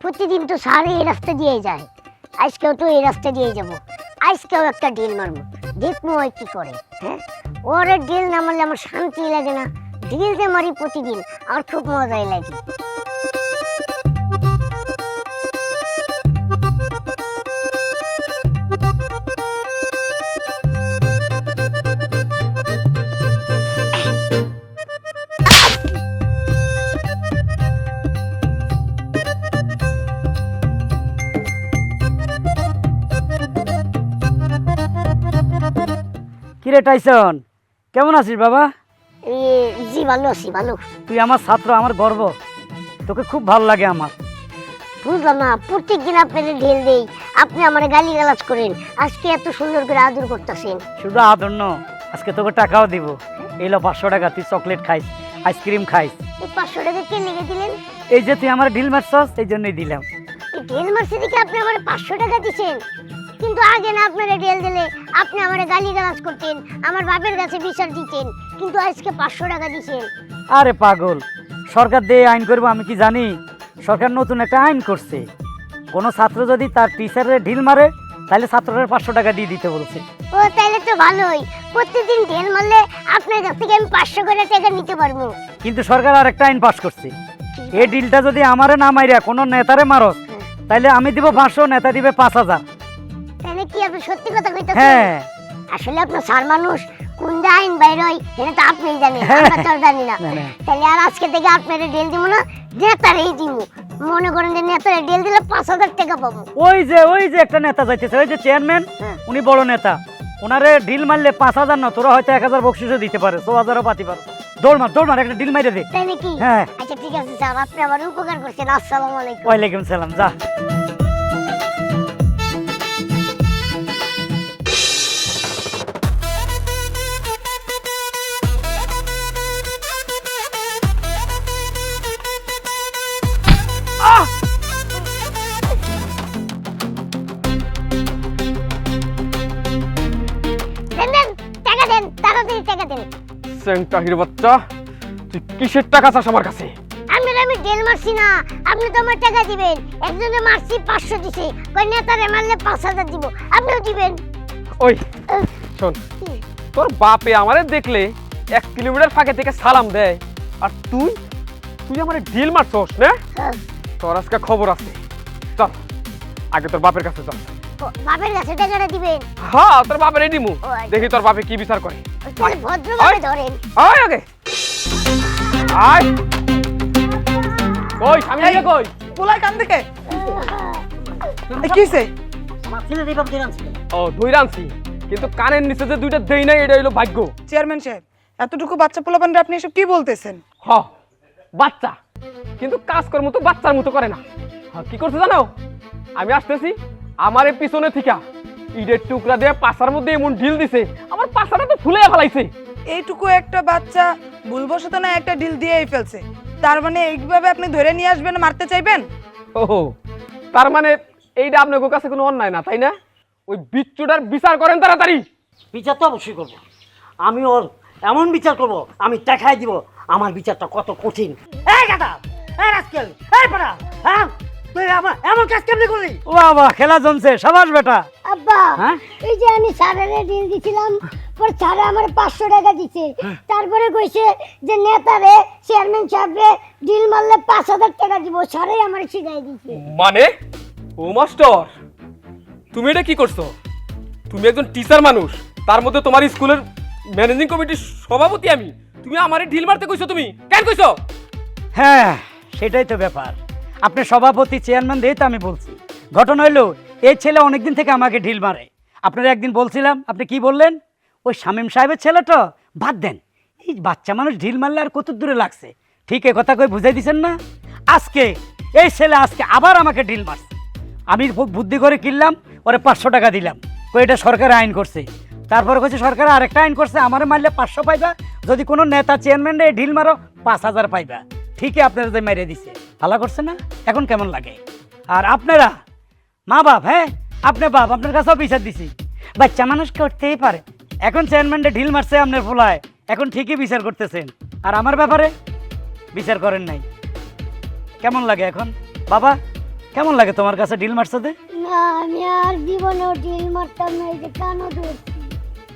প্রতিদিন তো স্যার এই রাস্তা দিয়ে যায়। আজকেও তো এই রাস্তা দিয়ে যাব। আজকেও একটা ডিল মারবো। দেখব ওই কি করে হ্যাঁ? ওরে ডিল না মারলে আমার শান্তি লাগে না। ডিল যে মারি প্রতিদিন, আর খুব মজাই লাগে। কিরে টাইসন? কেমন আছিস বাবা? এই জি ভালো আছি ভালো। তুই আমার ছাত্র আমার গর্ব। তোকে খুব ভালো লাগে আমার। বুঝলাম না প্রত্যেক দিন আপনাদের ঢেল দেই। আপনি আমার গালি গালাজ করেন। আজকে এত সুন্দর করে আদর করতেছেন। শুধু আদর ন আজকে তোকে টাকাও দিব। এইলো পাঁচশো টাকা তুই চকলেট খাইস আইসক্রিম খাইস। এই পাঁচশো টাকা কে লেগে দিলেন? এই যে তুই আমার ঢিল মারছস এই জন্যই দিলাম। এই ঢেল মারছে দেখে আপনি আমার পাঁচশো টাকা দিচ্ছেন কিন্তু আগে না আপনারা ঢেল দিলে আপনি আমার গালি গালাজ করতেন আমার বাপের কাছে বিচার দিতেন কিন্তু আজকে পাঁচশো টাকা দিচ্ছেন আরে পাগল সরকার দিয়ে আইন করব আমি কি জানি? সরকার নতুন একটা আইন করছে। কোনো ছাত্র যদি তার টিচারের ঢিল মারে তাহলে ছাত্রের পাঁচশো টাকা দিয়ে দিতে বলছে। ও তাহলে তো ভালোই। প্রত্যেকদিন ঢেল মারলে আপনার কাছ থেকে আমি পাঁচশো করে টাকা নিতে পারব। কিন্তু সরকার আর একটা আইন পাস করছে। এই ডিলটা যদি আমারে না মাইরা কোনো নেতারে মারো তাহলে আমি দিব পাঁচশো নেতা দিবে পাঁচ হাজার। সত্যি কথা কইতেছেন? হ্যাঁ। আসলে আপনার সার মানুষ কোন যে আইন বাইর হয় এটা তো আপনিই জানেন হ্যাঁ। আমরা তো জানি না। তাহলে আর আজকে থেকে আপনারা ডেল দিব না নেতারেই দিব মনে করেন যে নেতারে ডেল দিলে পাঁচ হাজার টাকা পাবো। ওই যে ওই যে একটা নেতা যাইতেছে ওই যে চেয়ারম্যান। উনি বড় নেতা। ওনারে ডিল মারলে পাঁচ হাজার না তোরা হয়তো এক হাজার বকশিসও দিতে পারে ছ হাজারও পাতি পারো। দৌড় মার দৌড় মার একটা ডিল মাইরে দে। তাই নাকি? হ্যাঁ। আচ্ছা ঠিক আছে স্যার আপনি আমার উপকার করছেন। আসসালামু আলাইকুম। ওয়ালাইকুম সালাম যা। দেন সেন্টাহির বাচ্চা তুই কিসের টাকা চাস আমার কাছে? আমি আমি ডেল মারছি না। আপনি তো আমার টাকা দিবেন। একজনে মারছি পাঁচশো দিছে। কই নেতারে মারলে পাঁচ হাজার দিব। আপনিও দিবেন। ওই শোন তোর বাপে আমারে দেখলে এক কিলোমিটার ফাঁকে থেকে সালাম দেয়। আর তুই তুই আমার ডিল মারছস না? হ্যাঁ। তোর আজকে খবর আছে। চল আগে তোর বাপের কাছে চল। বাপের কাছে টাকাটা দিবেন? হ্যাঁ তোর বাপের দিমু। ও, আচ্ছা। দেখি তোর বাপে কি বিচার করে। তাহলে ভদ্রভাবে আয়। ধরেন। আয় আগে। আয়। কই আমি কই? পোলাই কান ও কিন্তু কানের নিচে যে দুইটা দেই নাই এটা হইল ভাগ্য। চেয়ারম্যান সাহেব এতটুকু বাচ্চা পোলাপানরা আপনি এসব কি বলতেছেন? হ বাচ্চা। কিন্তু কাজকর্ম তো বাচ্চার মতো করে না। হ্যাঁ, কি করছে জানো? আমি আসতেছি। আমার পিছনে থিকা। ইটের টুকরা দিয়ে পাশার মধ্যে এমন ঢিল দিছে আমার পাশাটা তো ফুলে ফেলাইছে। এইটুকু একটা বাচ্চা ভুলবশত না একটা ঢিল দিয়েই ফেলছে। তার মানে এইভাবে আপনি ধরে নিয়ে আসবেন মারতে চাইবেন? ও তার মানে এইটা আপনার কাছে কোনো অন্যায় না তাই না? ওই বিচ্ছুটার বিচার করেন তাড়াতাড়ি। বিচার তো অবশ্যই করব। আমি ওর এমন বিচার করব আমি দেখাই দিব আমার বিচারটা কত কঠিন। এই গাদা এই রাস্কেল এই পাড়া হ্যাঁ? তুই আমার এমন কাজ কেমনি করলি? ও বাবা খেলা জমছে সাবাস বেটা। আব্বা হ্যাঁ? এই যে আমি স্যারের ডিল দিছিলাম পর স্যারে আমার পাঁচশো টাকা দিছে। তারপরে কইছে যে নেতারে চেয়ারম্যান সাহেবরে ডিল মারলে পাঁচ হাজার টাকা দিব। স্যারে আমার শিখাই দিছে। মানে? ও মাস্টার তুমি এটা কি করছ? তুমি একজন টিচার মানুষ তার মধ্যে তোমার স্কুলের ম্যানেজিং কমিটির সভাপতি আমি। তুমি আমারে ঢিল মারতে কইছো তুমি? কেন কইছো? হ্যাঁ সেটাই তো ব্যাপার। আপনি সভাপতি, চেয়ারম্যান দিয়ে তো আমি বলছি। ঘটনা হইল, এই ছেলে অনেকদিন থেকে আমাকে ঢিল মারে। আপনারা একদিন বলছিলাম, আপনি কি বললেন? ওই শামীম সাহেবের ছেলেটা বাদ দেন। এই বাচ্চা মানুষ ঢিল মারলে আর কত দূরে লাগছে? ঠিক এ কথা কই বুঝাই দিছেন না? আজকে, এই ছেলে আজকে আবার আমাকে ঢিল মারছে। আমি বুদ্ধি করে কিনলাম, ওরে পাঁচশো টাকা দিলাম। কই এটা সরকার আইন করছে। তারপরে কইছে, সরকার আরেকটা আইন করছে, আমারে মারলে পাঁচশো পাইবা। যদি কোনো নেতা চেয়ারম্যান ঢিল মারো, পাঁচ হাজার পাইবা। ঠিকই আপনারা যে মেরে দিছে। ভালো করছে না? এখন কেমন লাগে? আর আপনারা? মা বাপ হ্যাঁ? আপনি বাপ আপনার কাছেও বিচার দিছি। বাচ্চা মানুষ করতেই পারে। এখন চেয়ারম্যানটা ঢিল মারছে আপনার ফোলায়। এখন ঠিকই বিচার করতেছেন। আর আমার ব্যাপারে বিচার করেন নাই। কেমন লাগে এখন? বাবা, কেমন লাগে তোমার কাছে ডিল মারছতে না, আমি আর জীবনেও ডিল মারতাম না, এই যে কানও ধরছি।